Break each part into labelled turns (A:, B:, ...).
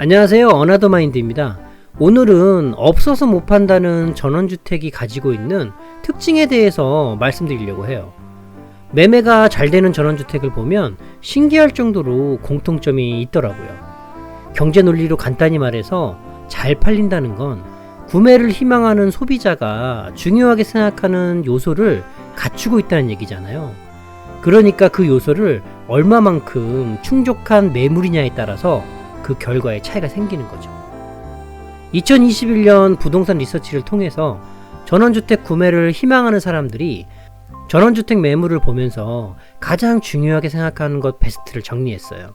A: 안녕하세요. 어나더 마인드입니다. 오늘은 없어서 못 판다는 전원주택이 가지고 있는 특징에 대해서 말씀드리려고 해요. 매매가 잘 되는 전원주택을 보면 신기할 정도로 공통점이 있더라고요. 경제 논리로 간단히 말해서 잘 팔린다는 건 구매를 희망하는 소비자가 중요하게 생각하는 요소를 갖추고 있다는 얘기잖아요. 그러니까 그 요소를 얼마만큼 충족한 매물이냐에 따라서 그 결과에 차이가 생기는 거죠. 2021년 부동산 리서치를 통해서 전원주택 구매를 희망하는 사람들이 전원주택 매물을 보면서 가장 중요하게 생각하는 것 베스트를 정리했어요.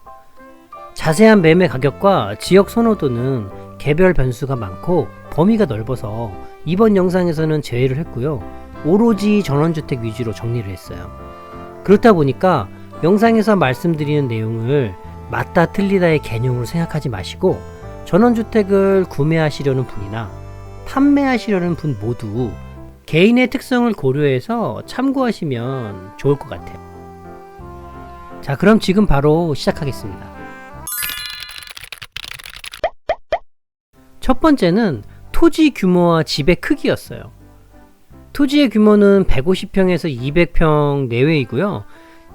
A: 자세한 매매 가격과 지역 선호도는 개별 변수가 많고 범위가 넓어서 이번 영상에서는 제외를 했고요. 오로지 전원주택 위주로 정리를 했어요. 그렇다 보니까 영상에서 말씀드리는 내용을 맞다 틀리다의 개념으로 생각하지 마시고 전원주택을 구매하시려는 분이나 판매하시려는 분 모두 개인의 특성을 고려해서 참고하시면 좋을 것 같아요. 자, 그럼 지금 바로 시작하겠습니다. 첫 번째는 토지 규모와 집의 크기였어요. 토지의 규모는 150평에서 200평 내외이고요.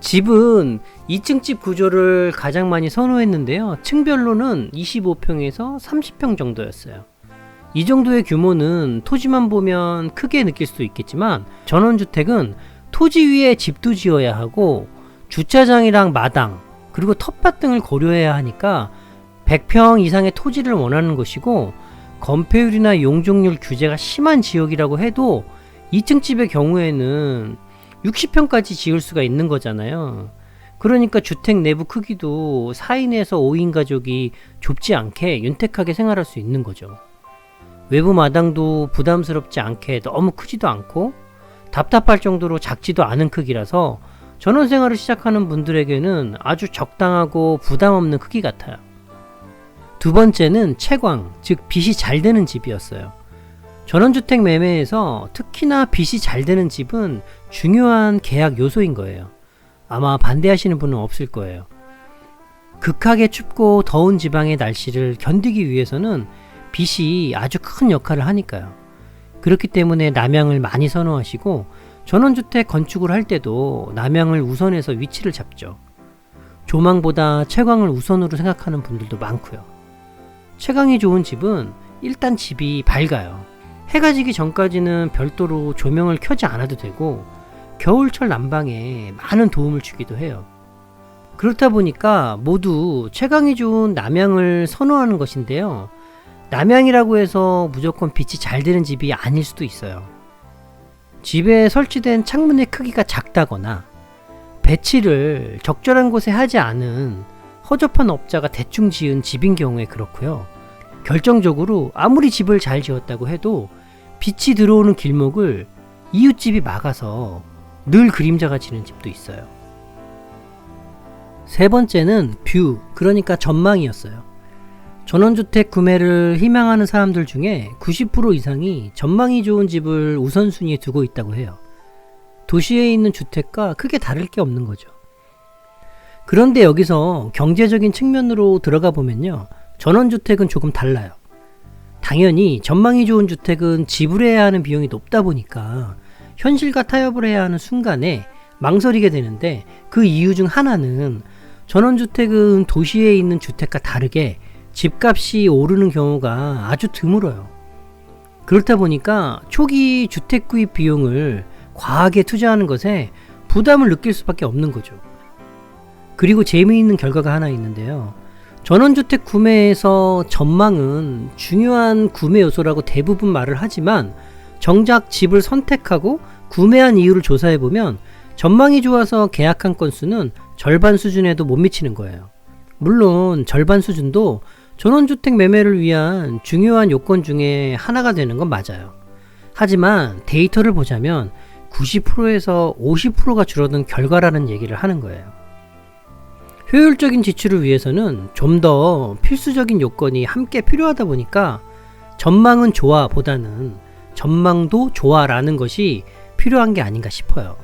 A: 집은 2층 집 구조를 가장 많이 선호했는데요. 층별로는 25평에서 30평 정도였어요. 이 정도의 규모는 토지만 보면 크게 느낄 수도 있겠지만 전원주택은 토지 위에 집도 지어야 하고 주차장이랑 마당 그리고 텃밭 등을 고려해야 하니까 100평 이상의 토지를 원하는 것이고 건폐율이나 용적률 규제가 심한 지역이라고 해도 2층 집의 경우에는 60평까지 지을 수가 있는 거잖아요. 그러니까 주택 내부 크기도 4인에서 5인 가족이 좁지 않게 윤택하게 생활할 수 있는 거죠. 외부 마당도 부담스럽지 않게 너무 크지도 않고 답답할 정도로 작지도 않은 크기라서 전원 생활을 시작하는 분들에게는 아주 적당하고 부담 없는 크기 같아요. 두 번째는 채광, 즉 빛이 잘 되는 집이었어요. 전원주택 매매에서 특히나 빛이 잘 되는 집은 중요한 계약 요소인 거예요. 아마 반대하시는 분은 없을 거예요. 극하게 춥고 더운 지방의 날씨를 견디기 위해서는 빛이 아주 큰 역할을 하니까요. 그렇기 때문에 남향을 많이 선호하시고 전원주택 건축을 할 때도 남향을 우선해서 위치를 잡죠. 조망보다 채광을 우선으로 생각하는 분들도 많고요. 채광이 좋은 집은 일단 집이 밝아요. 해가 지기 전까지는 별도로 조명을 켜지 않아도 되고 겨울철 난방에 많은 도움을 주기도 해요. 그렇다 보니까 모두 채광이 좋은 남향을 선호하는 것인데요. 남향이라고 해서 무조건 빛이 잘 되는 집이 아닐 수도 있어요. 집에 설치된 창문의 크기가 작다거나 배치를 적절한 곳에 하지 않은 허접한 업자가 대충 지은 집인 경우에 그렇고요. 결정적으로 아무리 집을 잘 지었다고 해도 빛이 들어오는 길목을 이웃집이 막아서 늘 그림자가 지는 집도 있어요. 세 번째는 뷰, 그러니까 전망이었어요. 전원주택 구매를 희망하는 사람들 중에 90% 이상이 전망이 좋은 집을 우선순위에 두고 있다고 해요. 도시에 있는 주택과 크게 다를 게 없는 거죠. 그런데 여기서 경제적인 측면으로 들어가 보면요. 전원주택은 조금 달라요. 당연히 전망이 좋은 주택은 지불해야 하는 비용이 높다 보니까 현실과 타협을 해야 하는 순간에 망설이게 되는데 그 이유 중 하나는 전원주택은 도시에 있는 주택과 다르게 집값이 오르는 경우가 아주 드물어요. 그렇다 보니까 초기 주택 구입 비용을 과하게 투자하는 것에 부담을 느낄 수밖에 없는 거죠. 그리고 재미있는 결과가 하나 있는데요. 전원주택 구매에서 전망은 중요한 구매 요소라고 대부분 말을 하지만 정작 집을 선택하고 구매한 이유를 조사해보면 전망이 좋아서 계약한 건수는 절반 수준에도 못 미치는 거예요. 물론 절반 수준도 전원주택 매매를 위한 중요한 요건 중에 하나가 되는 건 맞아요. 하지만 데이터를 보자면 90%에서 50%가 줄어든 결과라는 얘기를 하는 거예요. 효율적인 지출을 위해서는 좀 더 필수적인 요건이 함께 필요하다 보니까 전망은 좋아 보다는 전망도 좋아라는 것이 필요한 게 아닌가 싶어요.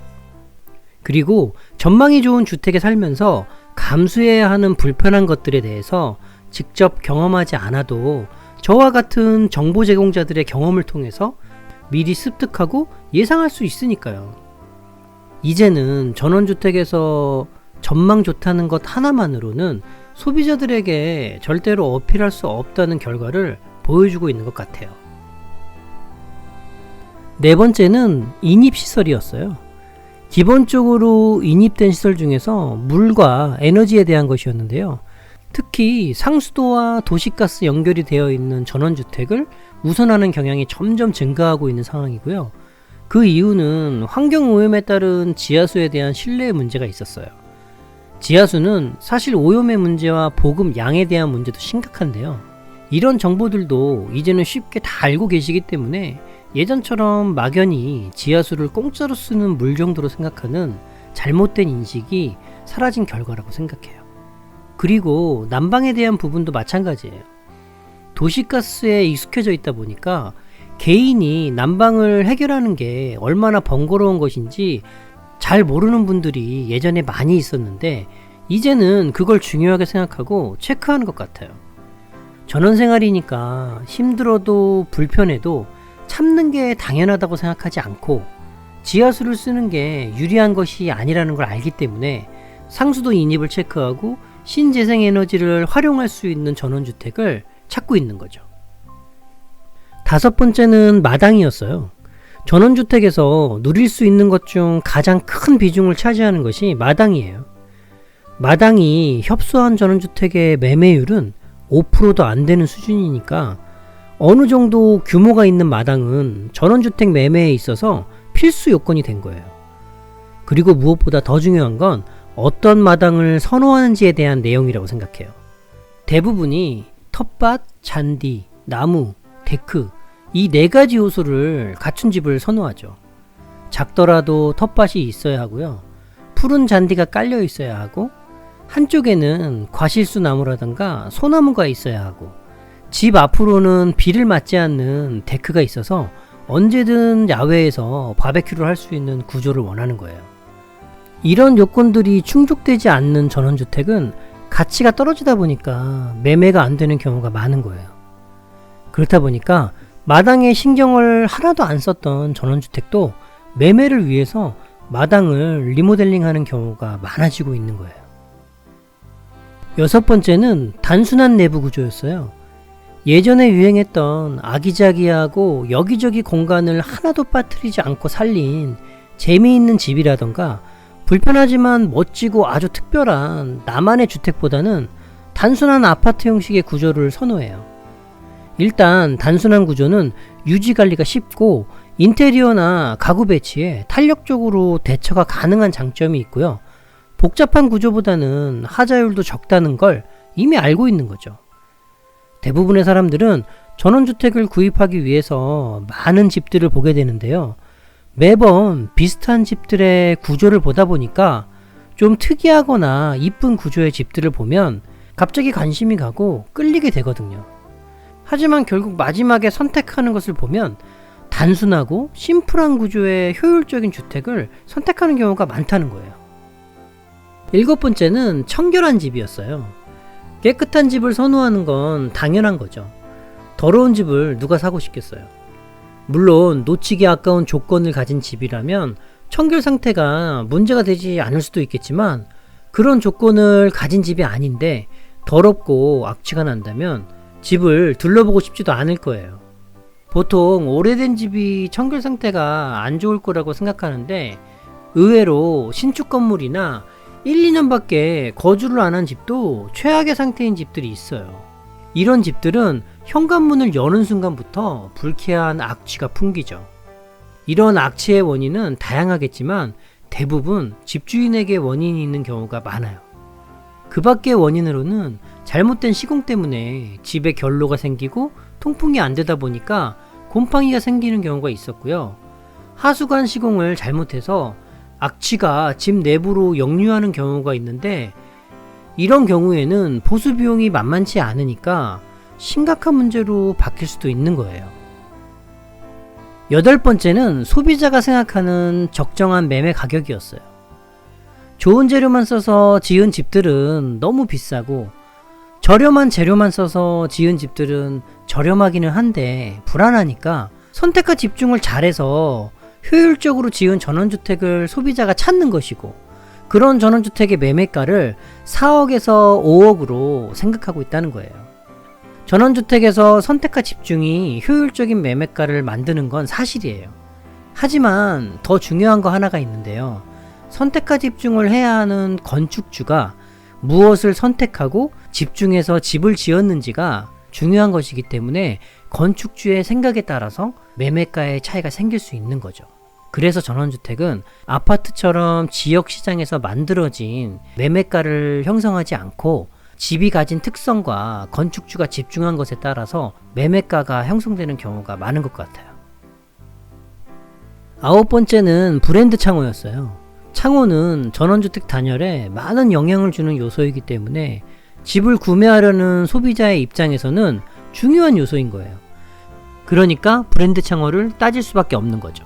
A: 그리고 전망이 좋은 주택에 살면서 감수해야 하는 불편한 것들에 대해서 직접 경험하지 않아도 저와 같은 정보 제공자들의 경험을 통해서 미리 습득하고 예상할 수 있으니까요. 이제는 전원주택에서 전망 좋다는 것 하나만으로는 소비자들에게 절대로 어필할 수 없다는 결과를 보여주고 있는 것 같아요. 네 번째는 인입시설이었어요. 기본적으로 인입된 시설 중에서 물과 에너지에 대한 것이었는데요. 특히 상수도와 도시가스 연결이 되어 있는 전원주택을 우선하는 경향이 점점 증가하고 있는 상황이고요. 그 이유는 환경오염에 따른 지하수에 대한 신뢰의 문제가 있었어요. 지하수는 사실 오염의 문제와 보급 양에 대한 문제도 심각한데요. 이런 정보들도 이제는 쉽게 다 알고 계시기 때문에 예전처럼 막연히 지하수를 공짜로 쓰는 물 정도로 생각하는 잘못된 인식이 사라진 결과라고 생각해요. 그리고 난방에 대한 부분도 마찬가지예요. 도시가스에 익숙해져 있다 보니까 개인이 난방을 해결하는 게 얼마나 번거로운 것인지 잘 모르는 분들이 예전에 많이 있었는데 이제는 그걸 중요하게 생각하고 체크하는 것 같아요. 전원 생활이니까 힘들어도 불편해도 참는 게 당연하다고 생각하지 않고 지하수를 쓰는 게 유리한 것이 아니라는 걸 알기 때문에 상수도 인입을 체크하고 신재생 에너지를 활용할 수 있는 전원주택을 찾고 있는 거죠. 다섯 번째는 마당이었어요. 전원주택에서 누릴 수 있는 것 중 가장 큰 비중을 차지하는 것이 마당이에요. 마당이 협소한 전원주택의 매매율은 5%도 안 되는 수준이니까 어느 정도 규모가 있는 마당은 전원주택 매매에 있어서 필수 요건이 된 거예요. 그리고 무엇보다 더 중요한 건 어떤 마당을 선호하는지에 대한 내용이라고 생각해요. 대부분이 텃밭, 잔디, 나무, 데크 이 네 가지 요소를 갖춘 집을 선호하죠. 작더라도 텃밭이 있어야 하고요. 푸른 잔디가 깔려 있어야 하고 한쪽에는 과실수 나무라든가 소나무가 있어야 하고 집 앞으로는 비를 맞지 않는 데크가 있어서 언제든 야외에서 바베큐를 할 수 있는 구조를 원하는 거예요. 이런 요건들이 충족되지 않는 전원주택은 가치가 떨어지다 보니까 매매가 안 되는 경우가 많은 거예요. 그렇다 보니까 마당에 신경을 하나도 안 썼던 전원주택도 매매를 위해서 마당을 리모델링 하는 경우가 많아지고 있는 거예요. 여섯 번째는 단순한 내부 구조였어요. 예전에 유행했던 아기자기하고 여기저기 공간을 하나도 빠뜨리지 않고 살린 재미있는 집이라던가 불편하지만 멋지고 아주 특별한 나만의 주택보다는 단순한 아파트 형식의 구조를 선호해요. 일단 단순한 구조는 유지 관리가 쉽고 인테리어나 가구 배치에 탄력적으로 대처가 가능한 장점이 있고요. 복잡한 구조보다는 하자율도 적다는 걸 이미 알고 있는 거죠. 대부분의 사람들은 전원주택을 구입하기 위해서 많은 집들을 보게 되는데요. 매번 비슷한 집들의 구조를 보다 보니까 좀 특이하거나 이쁜 구조의 집들을 보면 갑자기 관심이 가고 끌리게 되거든요. 하지만 결국 마지막에 선택하는 것을 보면 단순하고 심플한 구조의 효율적인 주택을 선택하는 경우가 많다는 거예요. 일곱 번째는 청결한 집이었어요. 깨끗한 집을 선호하는 건 당연한 거죠. 더러운 집을 누가 사고 싶겠어요. 물론 놓치기 아까운 조건을 가진 집이라면 청결 상태가 문제가 되지 않을 수도 있겠지만 그런 조건을 가진 집이 아닌데 더럽고 악취가 난다면 집을 둘러보고 싶지도 않을 거예요. 보통 오래된 집이 청결 상태가 안 좋을 거라고 생각하는데 의외로 신축 건물이나 1, 2년밖에 거주를 안 한 집도 최악의 상태인 집들이 있어요. 이런 집들은 현관문을 여는 순간부터 불쾌한 악취가 풍기죠. 이런 악취의 원인은 다양하겠지만 대부분 집주인에게 원인이 있는 경우가 많아요. 그 밖의 원인으로는 잘못된 시공 때문에 집에 결로가 생기고 통풍이 안 되다 보니까 곰팡이가 생기는 경우가 있었고요. 하수관 시공을 잘못해서 악취가 집 내부로 역류하는 경우가 있는데 이런 경우에는 보수 비용이 만만치 않으니까 심각한 문제로 바뀔 수도 있는 거예요. 여덟 번째는 소비자가 생각하는 적정한 매매 가격이었어요. 좋은 재료만 써서 지은 집들은 너무 비싸고 저렴한 재료만 써서 지은 집들은 저렴하기는 한데 불안하니까 선택과 집중을 잘해서 효율적으로 지은 전원주택을 소비자가 찾는 것이고 그런 전원주택의 매매가를 4억에서 5억으로 생각하고 있다는 거예요. 전원주택에서 선택과 집중이 효율적인 매매가를 만드는 건 사실이에요. 하지만 더 중요한 거 하나가 있는데요. 선택과 집중을 해야 하는 건축주가 무엇을 선택하고 집중해서 집을 지었는지가 중요한 것이기 때문에 건축주의 생각에 따라서 매매가의 차이가 생길 수 있는 거죠. 그래서 전원주택은 아파트처럼 지역 시장에서 만들어진 매매가를 형성하지 않고 집이 가진 특성과 건축주가 집중한 것에 따라서 매매가가 형성되는 경우가 많은 것 같아요. 아홉 번째는 브랜드 창호였어요. 창호는 전원주택 단열에 많은 영향을 주는 요소이기 때문에 집을 구매하려는 소비자의 입장에서는 중요한 요소인 거예요. 그러니까 브랜드 창호를 따질 수밖에 없는 거죠.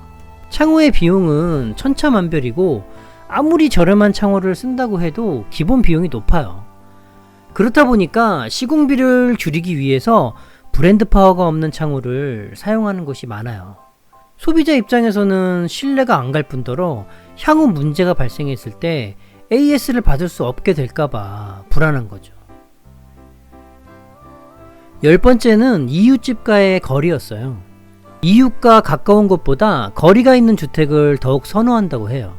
A: 창호의 비용은 천차만별이고 아무리 저렴한 창호를 쓴다고 해도 기본 비용이 높아요. 그렇다 보니까 시공비를 줄이기 위해서 브랜드 파워가 없는 창호를 사용하는 것이 많아요. 소비자 입장에서는 신뢰가 안 갈 뿐더러 향후 문제가 발생했을 때 AS를 받을 수 없게 될까봐 불안한 거죠. 열 번째는 이웃집과의 거리였어요. 이웃과 가까운 곳보다 거리가 있는 주택을 더욱 선호한다고 해요.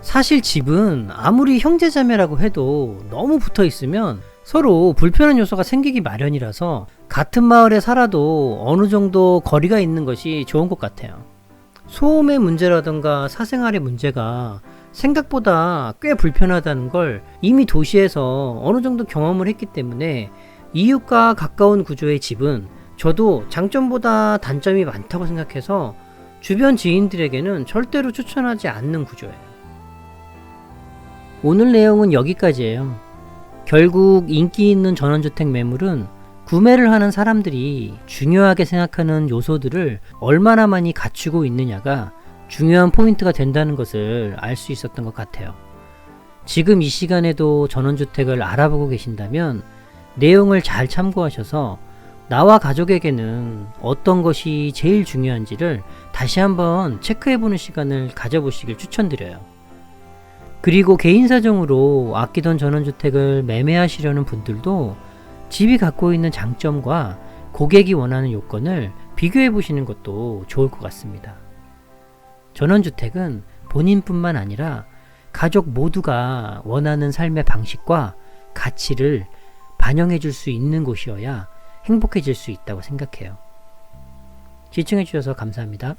A: 사실 집은 아무리 형제자매라고 해도 너무 붙어 있으면 서로 불편한 요소가 생기기 마련이라서 같은 마을에 살아도 어느 정도 거리가 있는 것이 좋은 것 같아요. 소음의 문제라든가 사생활의 문제가 생각보다 꽤 불편하다는 걸 이미 도시에서 어느 정도 경험을 했기 때문에 이웃과 가까운 구조의 집은 저도 장점보다 단점이 많다고 생각해서 주변 지인들에게는 절대로 추천하지 않는 구조예요. 오늘 내용은 여기까지예요. 결국 인기 있는 전원주택 매물은 구매를 하는 사람들이 중요하게 생각하는 요소들을 얼마나 많이 갖추고 있느냐가 중요한 포인트가 된다는 것을 알 수 있었던 것 같아요. 지금 이 시간에도 전원주택을 알아보고 계신다면 내용을 잘 참고하셔서 나와 가족에게는 어떤 것이 제일 중요한지를 다시 한번 체크해보는 시간을 가져보시길 추천드려요. 그리고 개인 사정으로 아끼던 전원주택을 매매하시려는 분들도 집이 갖고 있는 장점과 고객이 원하는 요건을 비교해 보시는 것도 좋을 것 같습니다. 전원주택은 본인뿐만 아니라 가족 모두가 원하는 삶의 방식과 가치를 반영해 줄 수 있는 곳이어야 행복해질 수 있다고 생각해요. 시청해 주셔서 감사합니다.